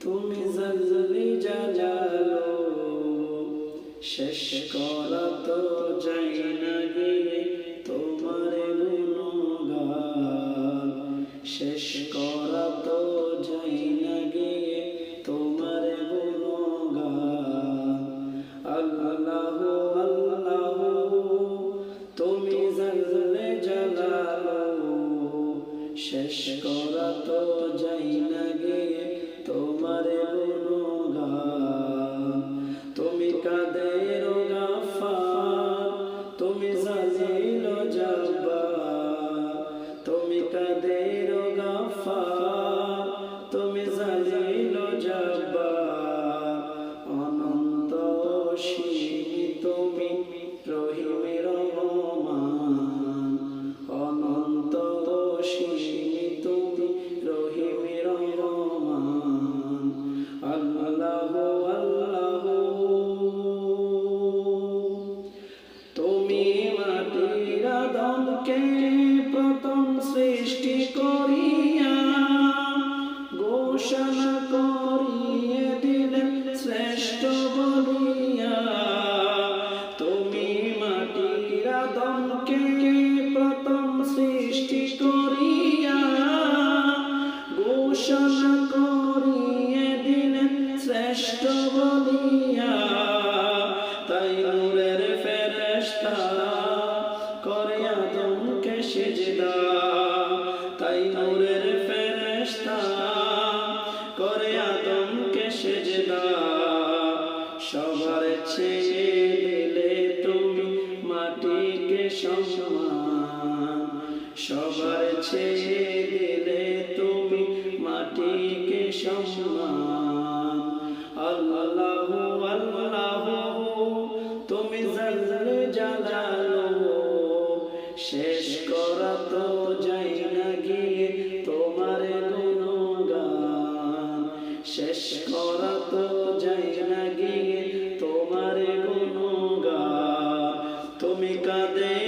তুমি জলজলি যা জালো শেষ করা তোর কে কাছে এলে তুমি মাটিকে তুমি মাটিকে সমান। শেষ করা তো যাই গিয়ে তোমার গুণগান। শেষ করা তো যাই না গিয়ে তোমারে গুণগা তুমি কাঁদে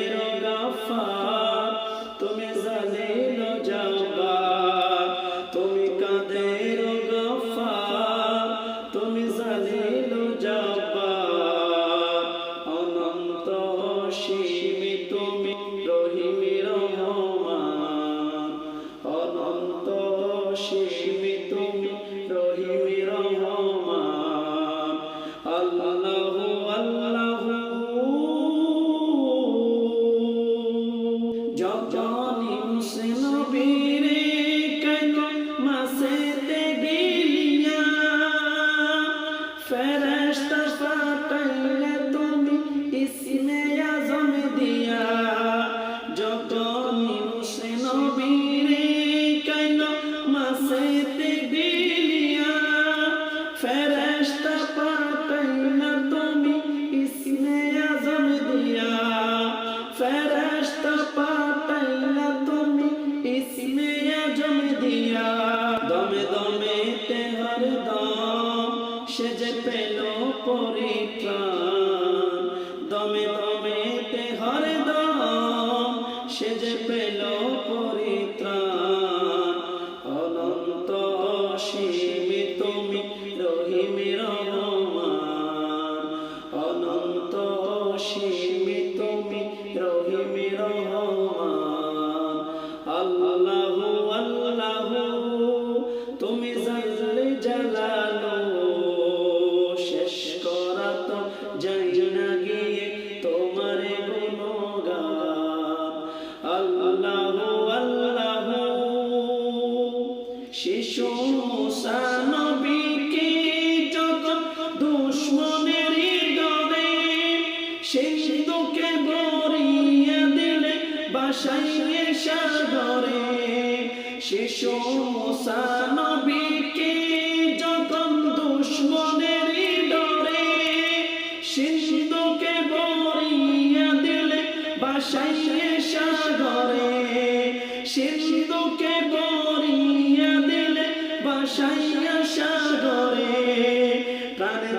ইমান দমে দমে তে হরে দম সে যে পেল পরিত্রাণ। অনন্ত সীমি তুমি রহিমের শিশু সানবীকে যখন দুশ্মনের দরে সিন্ধুকে বরিয়ে দিলে বাসায় সাগরে শিশু সানবীকে যখন দুশ্মনের দরে সিন্ধুকে বরিয়ে দিলে বাসায় সাগরে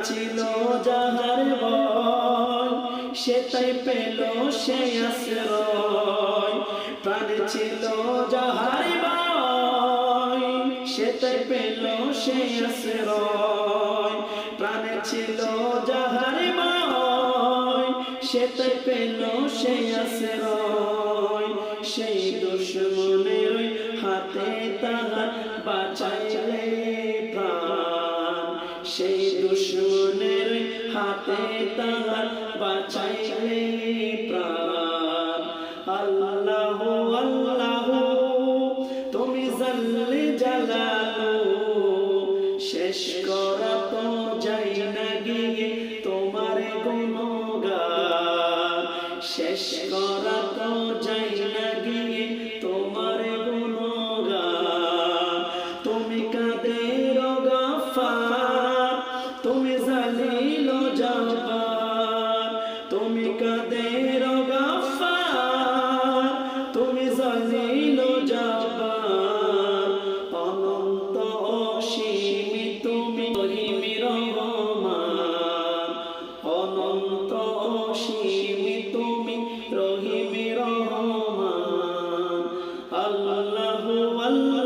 ছিল যাহার ভয় সে তাই পেল সে আশ্রয়। প্রাণ ছিল যাহার ভয় সে তাই পেল সে আশ্রয়। প্রাণ ছিল যাহার ভয় সে তাই পেল সে আশ্রয়। সেই দুশ্মনের হাতে তাহার বাঁচাইলে প্রাণ। সেই দুশ্মন হাতে তাহার বাঁচাইলে প্রাণ। আল্লাহ আল্লাহ, তুমি জাল্লে জালালো। শেষ করা তো যাই না গিয়ে তোমার কোনো শেষ করা কাদের গাফার? তুমি জানিল জবাব অনন্ত অসীম তুমি করিমি রহমান। অনন্ত অসীম তুমি রহিমি রহমান। আল্লাহ আল্লাহ